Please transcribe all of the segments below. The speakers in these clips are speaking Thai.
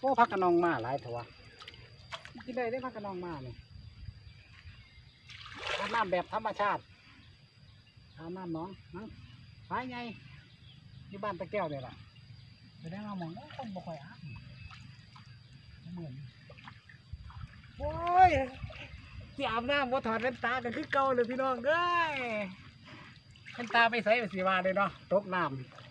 โอ้พักกระนองมาหลายเถอะวะกินได้ได้พักกระนองมาเนี่ยอาบน้ำแบบธรรมชาติอาบน้ำหน้องนังหายไงที่บ้านตะแก้วเนี่ยแหละไปได้มามองโอ้คนบ่ค่อยอาบเหมือนโอ้ยที่อาบน้ำว่าถอดแว่นตากันคือเก่าเลยพี่น้องเอ้ยแว่นตาไปใส่ไปสีวาเลยเนาะตกน้ำ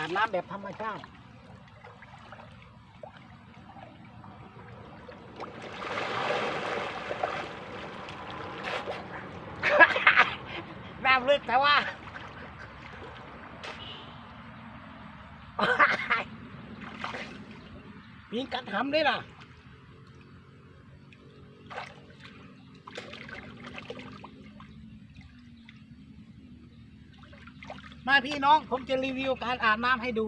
อาบน้ำแบบธรรมชาติน้ำลึกแต่ว่ามีกัดหำด้วยล่ะ มาพี่น้องผมจะรีวิวการอาบน้ำให้ดู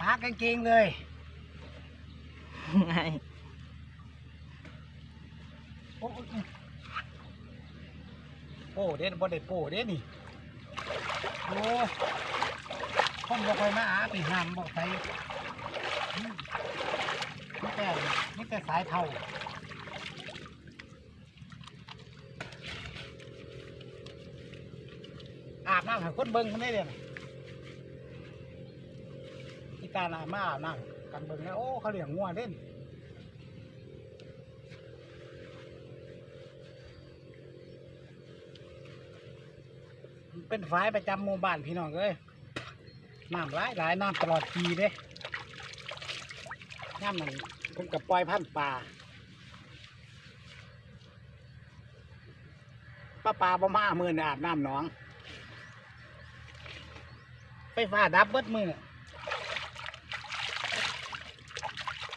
ตากางเกงเลยไงโอ้โอ้เด็ดบ่ได้โป้เด็ดนี่โอ้คนบ่ค่อยมาอาบไปห้ามบ่ใส่นี่แต่นี่แต่สายเท่า อาบน้ำให้คนเบิ่งคนได้เลยที่การอามาอาบน้ำกันเบิ่งแล้วโอ้เขาเลี้ยงงัวเด่นเป็นฝายประจำหมู่บ้านพี่น้องเอ้ยน้ำหลายหลายน้ำตลอดปีเด้น้ำมันเพิ่นกับปล่อยพันธุ์ปลาป้าปลาบ่มามือนอาบน้ำหนอง ไฟฟ้าดับเบิดมือ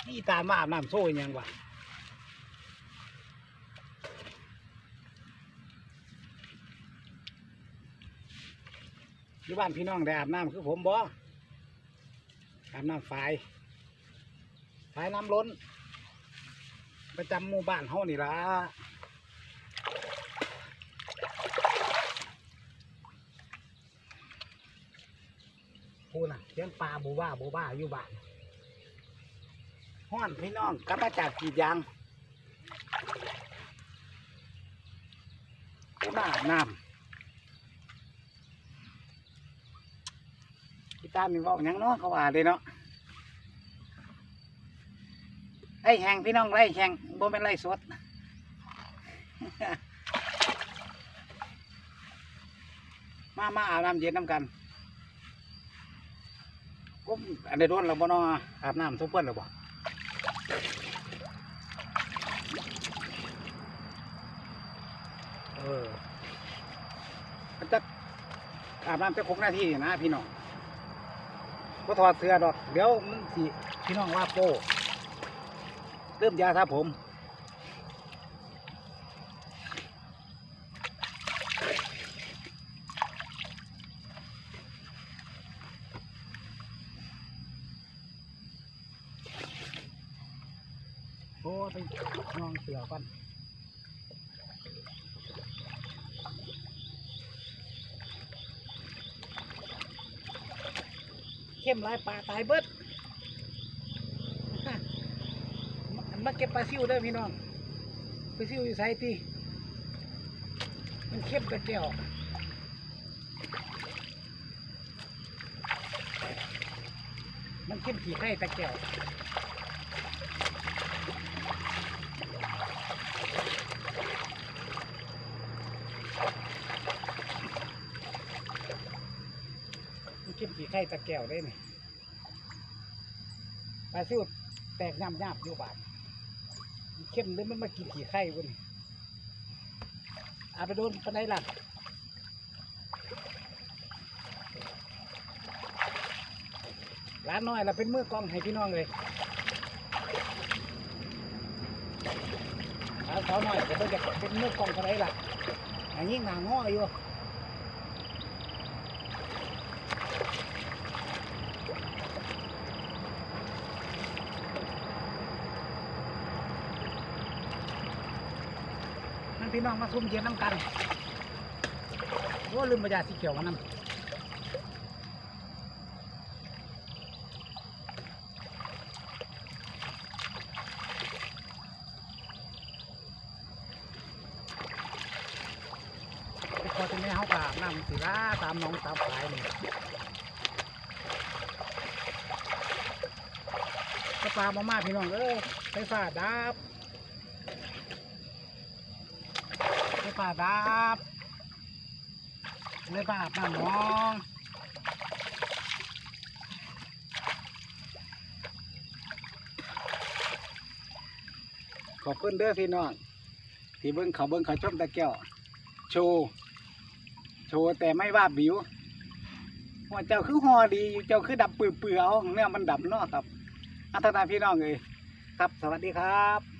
นี่ตามมาอาบน้ำโซ่ยังวะอยู่บ้านพี่น้องได้อาบน้ำคือผมบ่อาบน้ำฝายฝายน้ำล้น ประจำหมู่บ้านเฮานี่ละ พูน่ะเลี้ยงปลาบูบ้าบูบ้าอยู่บ้านห้อนพี่น้องกลับมาจากกีดยางกูน่าอาบน้ำพี่ตามมีเว่าหยังเนาะเขาว่าเลยเนาะไอแหงพี่น้องไอ้แหงบ่เป็นไรสดมามาอาบน้ำเย็นน้ำกัน อันใดโดนเราบ่เนาอาบน้ำทุกเพื่อนหรือบ่เออมันจะอาบน้ำจะคงหน้าที่นะพี่น้องก็ถอดเสื้อดอก เดี๋ยวมันสิพี่น้องว่าโป้เริ่มยาครับผม โอ้ไปนองเสือกันเข้มลายปลาตายเบิดมันมาเก็บปลาซิวเด้พี่น้องปลาซิวอยู่ไสตีมันเข้มกระเจียวมันเข้มขี่ไข่ตะแก้ว มันเข้มขี่ไข่ตะแก้วได้นี่ปลาซิวแตกย่ำย่ำอยู่บาดเข้มหรือมันมากินขี่ไข่วะนี่อาไปโดนปันไดหลักร้านน้อยเราเป็นมือกล้องให้พี่น้องเลยร้านสาวน้อยก็เพิ่นจะเป็นมือกล้องปันไดหลักอย่างนี้หนาง้ออยู่ พี่น้องมาซุ่มเย็นน้ำกันโอ้ลืมบรรยาสีเขียวมันนั่นพอจะไม่เขากอาบน้ำสิล่าตามน้องตามสายนี่ก็ปลามามาพี่น้องเอ้ยไฟฟ้าดับ ไฟฟ้าดับเลยปลาอาบน้ำน้องขอบคุณเด้อพี่น้องที่เบิ้งเขาเบิ้งเขาชมตะแก้วโชว์โชว์แต่ไม่ว่าบิวว่าเจ้าคือหอดีอยู่เจ้าคือดับปือๆเอาเนี่ยมันดับเนาะครับอัตนาพี่น้องเลยครับสวัสดีครับ